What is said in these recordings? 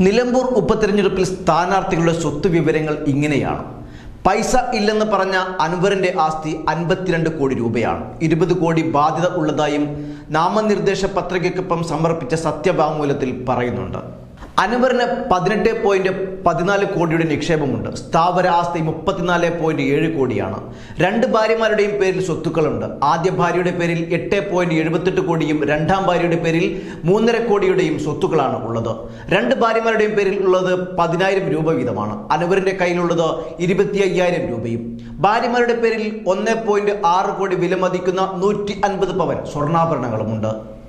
നിലമ്പൂർ ഉപതെരഞ്ഞെടുപ്പിൽ സ്ഥാനാർത്ഥികളുടെ സ്വത്ത് വിവരങ്ങൾ ഇങ്ങനെയാണ്. പൈസ ഇല്ലെന്ന് പറഞ്ഞ അൻവറിന്റെ ആസ്തി അൻപത്തിരണ്ട് കോടി രൂപയാണ്. ഇരുപത് കോടി ബാധ്യത ഉള്ളതായും നാമനിർദ്ദേശ പത്രികയ്ക്കൊപ്പം സമർപ്പിച്ച സത്യവാങ്മൂലത്തിൽ പറയുന്നുണ്ട്. അൻവറിന് പതിനെട്ട് പോയിന്റ് പതിനാല് കോടിയുടെ നിക്ഷേപമുണ്ട്. സ്ഥാവര ആസ്തി മുപ്പത്തിനാല് പോയിന്റ് ഏഴ് കോടിയാണ്. രണ്ട് ഭാര്യമാരുടെയും പേരിൽ സ്വത്തുക്കളുണ്ട്. ആദ്യ ഭാര്യയുടെ പേരിൽ എട്ട് പോയിന്റ് എഴുപത്തെട്ട് കോടിയും രണ്ടാം ഭാര്യയുടെ പേരിൽ മൂന്നര കോടിയുടെയും സ്വത്തുക്കളാണ് ഉള്ളത്. രണ്ട് ഭാര്യമാരുടെയും പേരിൽ ഉള്ളത് പതിനായിരം രൂപ വീതമാണ്. അനവറിന്റെ കയ്യിലുള്ളത് ഇരുപത്തി അയ്യായിരം രൂപയും. ഭാര്യമാരുടെ പേരിൽ ഒന്ന് പോയിന്റ് ആറ് കോടി വിലമതിക്കുന്ന നൂറ്റി അൻപത് പവൻ സ്വർണാഭരണങ്ങളുമുണ്ട്.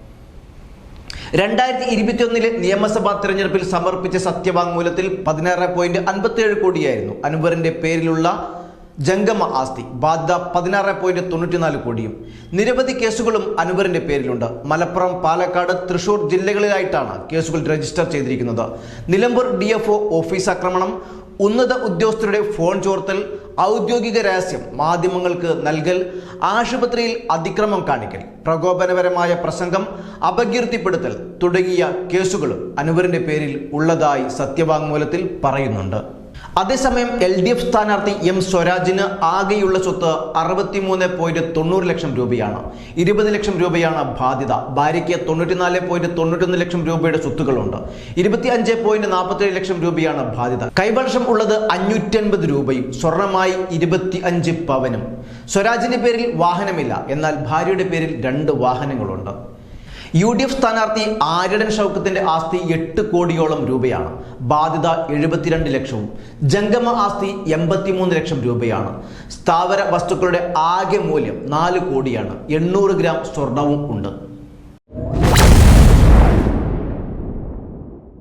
രണ്ടായിരത്തി ഇരുപത്തിയൊന്നിലെ നിയമസഭാ തെരഞ്ഞെടുപ്പിൽ സമർപ്പിച്ച സത്യവാങ്മൂലത്തിൽ പതിനാറ് പോയിന്റ് അൻപത്തിയേഴ് കോടിയായിരുന്നു. അൻവറിന്റെ പേരിലുള്ള ജംഗമ ആസ്തി ബാധ്യത പതിനാറ് പോയിന്റ് തൊണ്ണൂറ്റിനാല് കോടിയും. നിരവധി കേസുകളും അനുവറിന്റെ പേരിലുണ്ട്. മലപ്പുറം പാലക്കാട് തൃശൂർ ജില്ലകളിലായിട്ടാണ് കേസുകൾ രജിസ്റ്റർ ചെയ്തിരിക്കുന്നത്. നിലമ്പൂർ ഡി ഓഫീസ് ആക്രമണം ഉന്നത ഉദ്യോഗസ്ഥരുടെ ഫോൺ ചോർത്തൽ ഔദ്യോഗിക രഹസ്യം മാധ്യമങ്ങൾക്ക് നൽകൽ ആശുപത്രിയിൽ അതിക്രമം കാണിക്കൽ പ്രകോപനപരമായ പ്രസംഗം അപകീർത്തിപ്പെടുത്തൽ തുടങ്ങിയ കേസുകളും അനുവറിന്റെ പേരിൽ ഉള്ളതായി സത്യവാങ്മൂലത്തിൽ പറയുന്നുണ്ട്. അതേസമയം എൽ ഡി എഫ് സ്ഥാനാർത്ഥി എം സ്വരാജിന് ആകെയുള്ള സ്വത്ത് അറുപത്തിമൂന്ന് പോയിന്റ് തൊണ്ണൂറ് ലക്ഷം രൂപയാണ്. ഇരുപത് ലക്ഷം രൂപയാണ് ബാധ്യത. ഭാര്യയ്ക്ക് തൊണ്ണൂറ്റിനാല് പോയിന്റ് തൊണ്ണൂറ്റൊന്ന് ലക്ഷം രൂപയുടെ സ്വത്തുക്കളുണ്ട് ഇരുപത്തി അഞ്ച് പോയിന്റ് നാൽപ്പത്തേഴ് ലക്ഷം രൂപയാണ് ബാധ്യത. കൈവശം ഉള്ളത് അഞ്ഞൂറ്റൻപത് രൂപയും സ്വർണമായി ഇരുപത്തി അഞ്ച് പവനും. സ്വരാജിന്റെ പേരിൽ വാഹനമില്ല. എന്നാൽ ഭാര്യയുടെ പേരിൽ രണ്ട് വാഹനങ്ങളുണ്ട്. യു ഡി എഫ് സ്ഥാനാർത്ഥി ആര്യടൻ ഷൗക്കത്തിന്റെ ആസ്തി എട്ട് കോടിയോളം രൂപയാണ്. ബാധ്യത എഴുപത്തിരണ്ട് ലക്ഷവും. ജംഗമ ആസ്തി എൺപത്തിമൂന്ന് ലക്ഷം രൂപയാണ്. സ്ഥാവര വസ്തുക്കളുടെ ആകെ മൂല്യം നാല് കോടിയാണ്. എണ്ണൂറ് ഗ്രാം സ്വർണവും ഉണ്ട്.